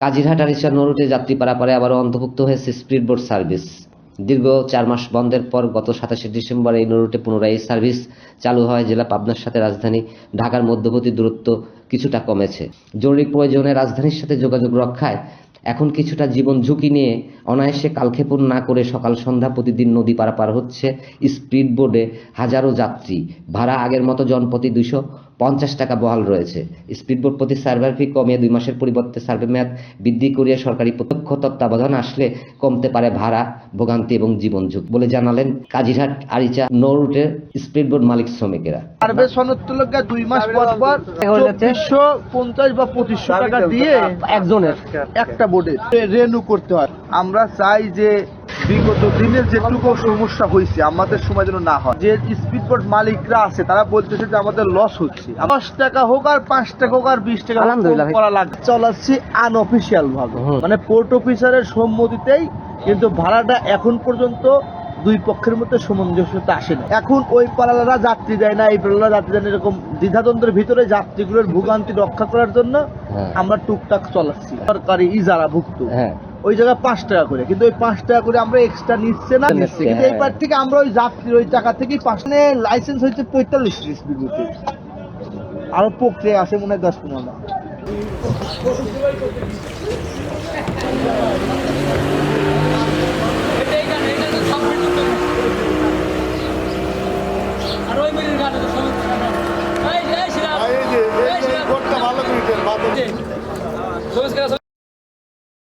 কাজিরহাট আরিচা নরুটে যাত্রী পারাপারে আবারও অন্তর্ভুক্ত হয়েছে স্পিড স্পিডবোট সার্ভিস। দীর্ঘ চার মাস বন্ধের পর গত সাতাশে ডিসেম্বর এই নরুটে পুনরায় এই সার্ভিস চালু হয়। জেলা পাবনার সাথে রাজধানী ঢাকার মধ্যবর্তী দূরত্ব কিছুটা কমেছে। জরুরি প্রয়োজনে রাজধানীর সাথে যোগাযোগ রক্ষায় এখন কিছুটা জীবন ঝুঁকি নিয়ে অনায়াসে কালক্ষেপণ না করে সকাল সন্ধ্যা প্রতিদিন নদী পারাপার হচ্ছে স্পিড বোর্ডে হাজারো যাত্রী। ভাড়া আগের মতো জনপ্রতি দুইশো পঞ্চাশ টাকা বহাল রয়েছে। স্পিডবোট প্রতি সার্ভার ফি কমিয়ে দুই মাসের পরিবর্তে সার্ভে মেয়াদ বৃদ্ধি করিয়ে সরকারি প্রত্যক্ষ তত্ত্বাবধান আসলে কমতে পারে ভাড়া ভোগান্তি এবং জীবন ঝুঁকি বলে জানালেন কাজিরহাট আরিচা নো নৌরুটের স্পিডবোট মালিক শ্রমিকেরা। সার্ভে দুই মাস পর পর চব্বিশশো পঞ্চাশ বা পঁচিশশো টাকা দিয়ে একজনের। একটা বোর্ডে রেনু করতে হয়। আমরা চাই যে বিগত দিনের যেটুকু সমস্যা হয়েছে আমাদের সময় যেন না হয়। যে স্পিড বোট মালিকরা আছে তারা বলতেছে যে আমাদের লস হচ্ছে। দশ টাকা হোক আর পাঁচ টাকা হোক আর বিশ টাকা করা লাগবে। চলাচ্ছি আনঅফিসিয়াল ভাবে মানে পোর্ট অফিসারের সম্মতিতেই কিন্তু ভাড়াটা এখন পর্যন্ত দুই পক্ষের মধ্যে সামঞ্জস্যতা আসে না এখন ওই পালালারা যাত্রী দেয় না এই পালালা যাত্রী দেয় না এরকম দ্বিধাদ্বন্দ্বের ভিতরে যাত্রীগুলোর ভোগান্তি রক্ষা করার জন্য হ্যাঁ। আমরা টুকটাক চলাচ্ছি সরকারি ইজারা ভুক্ত হ্যাঁ। ওই জায়গায় পাঁচ টাকা করে। কিন্তু ওই পাঁচ টাকা করে আমরা এক্সট্রা নিচ্ছে না নিচ্ছে, কিন্তু এবার এইবার থেকে আমরা ওই যাত্রীর ওই টাকা থেকে পাঁচ লাইসেন্স হয়েছে পঁয়তাল্লিশ স্পিড আরও প্রক্রিয়া আছে মনে হয় দশ পনেরো